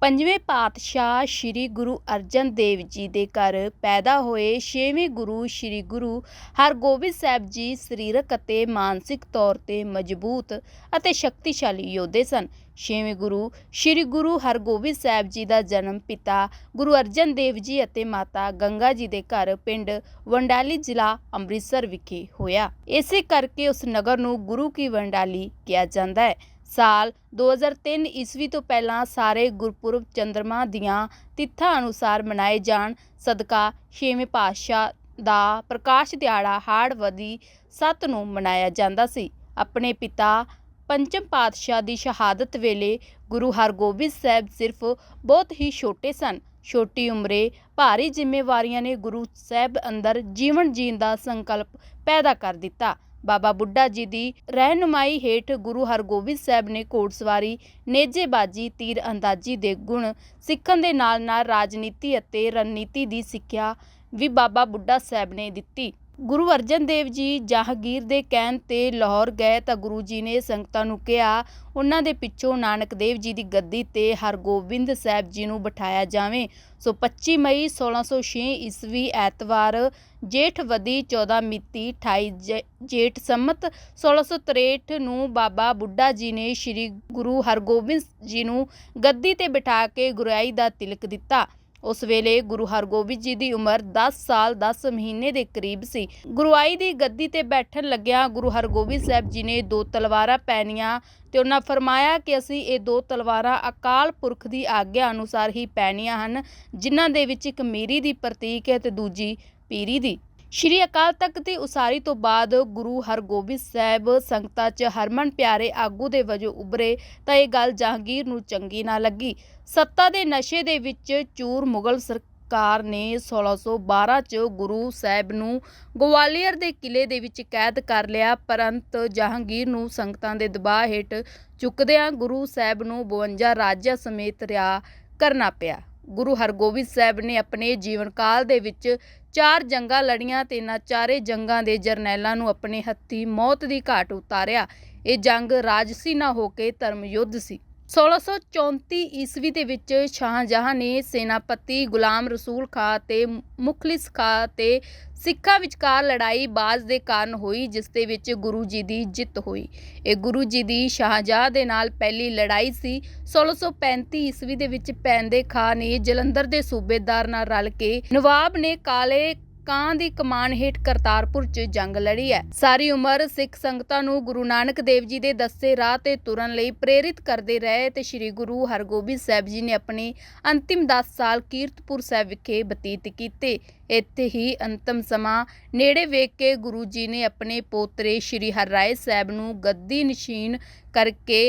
ਪੰਜਵੇਂ ਪਾਤਸ਼ਾਹ ਸ੍ਰੀ ਗੁਰੂ ਅਰਜਨ ਦੇਵ ਜੀ ਦੇ ਘਰ ਪੈਦਾ ਹੋਏ ਛੇਵੇਂ ਗੁਰੂ ਸ੍ਰੀ ਗੁਰੂ ਹਰਗੋਬਿੰਦ ਸਾਹਿਬ ਜੀ ਸਰੀਰਕ ਅਤੇ ਮਾਨਸਿਕ ਤੌਰ ਤੇ ਮਜ਼ਬੂਤ ਅਤੇ ਸ਼ਕਤੀਸ਼ਾਲੀ ਯੋਧੇ ਸਨ। ਛੇਵੇਂ ਗੁਰੂ ਸ੍ਰੀ ਗੁਰੂ ਹਰਗੋਬਿੰਦ ਸਾਹਿਬ ਜੀ ਦਾ ਜਨਮ ਪਿਤਾ ਗੁਰੂ ਅਰਜਨ ਦੇਵ ਜੀ ਅਤੇ ਮਾਤਾ ਗੰਗਾ ਜੀ ਦੇ ਘਰ ਪਿੰਡ ਵੰਡਾਲੀ ਜ਼ਿਲ੍ਹਾ ਅੰਮ੍ਰਿਤਸਰ ਵਿਖੇ ਹੋਇਆ। ਇਸੇ ਕਰਕੇ ਉਸ ਨਗਰ ਨੂੰ ਗੁਰੂ ਕੀ ਵੰਡਾਲੀ ਕਿਹਾ ਜਾਂਦਾ ਹੈ। ਸਾਲ 2003 ਈਸਵੀ ਤੋਂ ਪਹਿਲਾਂ ਸਾਰੇ ਗੁਰਪੁਰਬ ਚੰਦਰਮਾ ਦੀਆਂ ਤਿੱਥਾਂ ਅਨੁਸਾਰ ਮਨਾਏ ਜਾਣ। ਸਦਕਾ ਛੇਵੇਂ ਪਾਤਸ਼ਾਹ ਦਾ ਪ੍ਰਕਾਸ਼ ਦਿਹਾੜਾ ਹਾੜਵਦੀ ਸੱਤ ਨੂੰ ਮਨਾਇਆ ਜਾਂਦਾ ਸੀ। ਆਪਣੇ ਪਿਤਾ ਪੰਚਮ ਪਾਤਸ਼ਾਹ ਦੀ ਸ਼ਹਾਦਤ ਵੇਲੇ ਗੁਰੂ ਹਰਗੋਬਿੰਦ ਸਾਹਿਬ ਸਿਰਫ ਬਹੁਤ ਹੀ ਛੋਟੇ ਸਨ। ਛੋਟੀ ਉਮਰੇ ਭਾਰੀ ਜ਼ਿੰਮੇਵਾਰੀਆਂ ਨੇ ਗੁਰੂ ਸਾਹਿਬ ਅੰਦਰ ਜੀਵਨ ਜੀਣ ਦਾ ਸੰਕਲਪ ਪੈਦਾ ਕਰ ਦਿੱਤਾ। ਬਾਬਾ ਬੁੱਢਾ ਜੀ ਦੀ ਰਹਿਨੁਮਾਈ ਹੇਠ ਗੁਰੂ ਹਰਗੋਬਿੰਦ ਸਾਹਿਬ ਨੇ ਘੋੜਸਵਾਰੀ ਨੇਜੇਬਾਜੀ, ਤੀਰ ਅੰਦਾਜ਼ੀ ਦੇ ਗੁਣ ਸਿੱਖਣ ਦੇ ਨਾਲ-ਨਾਲ ਰਾਜਨੀਤੀ ਅਤੇ ਰਣਨੀਤੀ ਦੀ ਸਿੱਖਿਆ ਵੀ ਬਾਬਾ ਬੁੱਢਾ ਸਾਹਿਬ ਨੇ ਦਿੱਤੀ। ਗੁਰੂ ਅਰਜਨ ਦੇਵ ਜੀ ਜਹਾਂਗੀਰ ਦੇ ਕਹਿਣ ਤੇ ਲਾਹੌਰ ਗਏ ਤਾਂ ਗੁਰੂ ਜੀ ਨੇ ਸੰਗਤਾਂ ਨੂੰ ਕਿਹਾ, ਉਹਨਾਂ ਦੇ ਪਿੱਛੋਂ ਨਾਨਕ ਦੇਵ ਜੀ ਦੀ ਗੱਦੀ ਤੇ ਹਰਗੋਬਿੰਦ ਸਾਹਿਬ ਜੀ ਨੂੰ ਬਿਠਾਇਆ ਜਾਵੇ। ਸੋ 25 ਮਈ 1606 ਈਸਵੀ ਐਤਵਾਰ ਜੇਠਵਦੀ 14 ਮਿਤੀ 28 ਜ- ਜੇਠ ਸੰਮਤ 1663 ਨੂੰ ਬਾਬਾ ਬੁੱਢਾ ਜੀ ਨੇ ਸ੍ਰੀ ਗੁਰੂ ਹਰਗੋਬਿੰਦ ਜੀ ਨੂੰ ਗੱਦੀ ਤੇ ਬਿਠਾ ਕੇ ਗੁਰਿਆਈ ਦਾ ਤਿਲਕ ਦਿੱਤਾ। ਉਸ ਵੇਲੇ ਗੁਰੂ ਹਰਗੋਬਿੰਦ ਜੀ ਦੀ ਉਮਰ 10 ਸਾਲ 10 ਮਹੀਨੇ ਦੇ ਕਰੀਬ ਸੀ। ਗੁਰੂਆਈ ਦੀ ਗੱਦੀ ਤੇ ਬੈਠਣ ਲੱਗਿਆ ਗੁਰੂ ਹਰਗੋਬਿੰਦ ਸਾਹਿਬ ਜੀ ਨੇ ਦੋ ਤਲਵਾਰਾਂ ਪੈਣੀਆਂ ਤੇ ਉਹਨਾਂ ਫਰਮਾਇਆ ਕਿ ਅਸੀਂ ਇਹ ਦੋ ਤਲਵਾਰਾਂ ਅਕਾਲ ਪੁਰਖ ਦੀ ਆਗਿਆ ਅਨੁਸਾਰ ਹੀ ਪੈਣੀਆਂ ਹਨ, ਜਿਨ੍ਹਾਂ ਦੇ ਵਿੱਚ ਇੱਕ ਮੀਰੀ ਦੀ ਪ੍ਰਤੀਕ ਹੈ ਤੇ ਦੂਜੀ ਪੀਰੀ ਦੀ। ਸ਼੍ਰੀ ਅਕਾਲ ਤਖਤ ਦੀ ਉਸਾਰੀ ਤੋਂ ਬਾਅਦ ਗੁਰੂ ਹਰਗੋਬਿੰਦ ਸਾਹਿਬ ਸੰਗਤਾਂ 'ਚ ਹਰਮਨ ਪਿਆਰੇ ਆਗੂ ਦੇ ਵਜੋਂ ਉਭਰੇ ਤਾਂ ਇਹ ਗੱਲ ਜਹਾਂਗੀਰ ਨੂੰ ਚੰਗੀ ਨਾ ਲੱਗੀ। ਸੱਤਾ ਦੇ ਨਸ਼ੇ ਦੇ ਵਿੱਚ ਚੂਰ ਮੁਗਲ ਸਰਕਾਰ ਨੇ 1612 'ਚ ਗੁਰੂ ਸਾਹਿਬ ਨੂੰ ਗਵਾਲੀਅਰ ਦੇ ਕਿਲੇ ਦੇ ਵਿੱਚ ਕੈਦ ਕਰ ਲਿਆ। ਪਰੰਤ ਜਹਾਂਗੀਰ ਨੂੰ ਸੰਗਤਾਂ ਦੇ ਦਬਾਅ ਹੇਠ ਚੁੱਕਦਿਆਂ ਗੁਰੂ ਸਾਹਿਬ ਨੂੰ 52 ਰਾਜਿਆਂ ਸਮੇਤ ਰਿਹਾ ਕਰਨਾ ਪਿਆ। ਗੁਰੂ ਹਰਗੋਬਿੰਦ ਸਾਹਿਬ ਨੇ ਆਪਣੇ ਜੀਵਨ ਕਾਲ ਦੇ ਵਿੱਚ ਚਾਰ ਜੰਗਾਂ ਲੜੀਆਂ ਤੇ ਇਹਨਾਂ ਚਾਰੇ ਜੰਗਾਂ ਦੇ ਜਰਨੈਲਾਂ ਨੂੰ ਆਪਣੇ ਹੱਥੀ ਮੌਤ ਦੀ ਘਾਟ ਉਤਾਰਿਆ। ਇਹ ਜੰਗ ਰਾਜਸੀ ਨਾ ਹੋ ਕੇ ਧਰਮ ਯੁੱਧ ਸੀ। 1634 ਈਸਵੀ ਦੇ ਵਿੱਚ ਸ਼ਾਹਜਹਾਂ ਨੇ ਸੈਨਾਪਤੀ ਗੁਲਾਮ ਰਸੂਲ ਖਾਂ ਤੇ ਮੁਖਲਿਸ ਖਾਂ ਤੇ ਸਿੱਖਾਂ ਵਿਚਕਾਰ ਲੜਾਈ ਬਾਜ਼ ਦੇ ਕਾਰਨ ਹੋਈ, ਜਿਸ ਦੇ ਵਿੱਚ ਗੁਰੂ ਜੀ ਦੀ ਜਿੱਤ ਹੋਈ। ਇਹ ਗੁਰੂ ਜੀ ਦੀ ਸ਼ਾਹਜਹਾਂ ਦੇ ਨਾਲ ਪਹਿਲੀ ਲੜਾਈ ਸੀ। 1635 ਈਸਵੀ ਦੇ ਵਿੱਚ ਪੈਂਦੇ ਖਾਂ ਨੇ ਜਲੰਧਰ ਦੇ ਸੂਬੇਦਾਰ ਨਾਲ ਰਲ ਕੇ ਨਵਾਬ ਨੇ ਕਾਲੇ ਕਾਂ ਦੀ ਕਮਾਨ ਹੇਠ ਕਰਤਾਰਪੁਰ 'ਚ ਜੰਗ ਲੜੀ ਹੈ। ਸਾਰੀ ਉਮਰ ਸਿੱਖ ਸੰਗਤਾਂ ਨੂੰ ਗੁਰੂ ਨਾਨਕ ਦੇਵ ਜੀ ਦੇ ਦੱਸੇ ਰਾਹ ਤੇ ਤੁਰਨ ਲਈ ਪ੍ਰੇਰਿਤ ਕਰਦੇ ਰਹੇ ਤੇ ਸ੍ਰੀ ਗੁਰੂ ਹਰਗੋਬਿੰਦ ਸਾਹਿਬ ਜੀ ਨੇ ਆਪਣੀ ਅੰਤਿਮ 10 ਸਾਲ ਕੀਰਤਪੁਰ ਸਾਹਿਬ ਵਿਖੇ ਬਤੀਤ ਕੀਤੇ। ਇੱਥੇ ਹੀ ਅੰਤਮ ਸਮਾਂ ਨੇੜੇ ਵੇਖ ਕੇ ਗੁਰੂ ਜੀ ਨੇ ਆਪਣੇ ਪੋਤਰੇ ਸ੍ਰੀ ਹਰਰਾਏ ਸਾਹਿਬ ਨੂੰ ਗੱਦੀ ਨਸ਼ੀਨ ਕਰਕੇ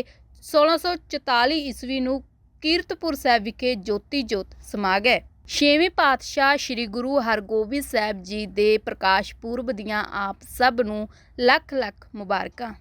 1644 ਈਸਵੀ ਨੂੰ ਕੀਰਤਪੁਰ ਸਾਹਿਬ ਵਿਖੇ ਜੋਤੀ ਜੋਤ ਸਮਾ ਗਏ। ਛੇਵੇਂ ਪਾਤਸ਼ਾਹ ਸ੍ਰੀ ਗੁਰੂ ਹਰਗੋਬਿੰਦ ਸਾਹਿਬ ਜੀ ਦੇ ਪ੍ਰਕਾਸ਼ ਪੁਰਬ ਦੀਆਂ ਆਪ ਸਭ ਨੂੰ ਲੱਖ ਲੱਖ ਮੁਬਾਰਕਾਂ।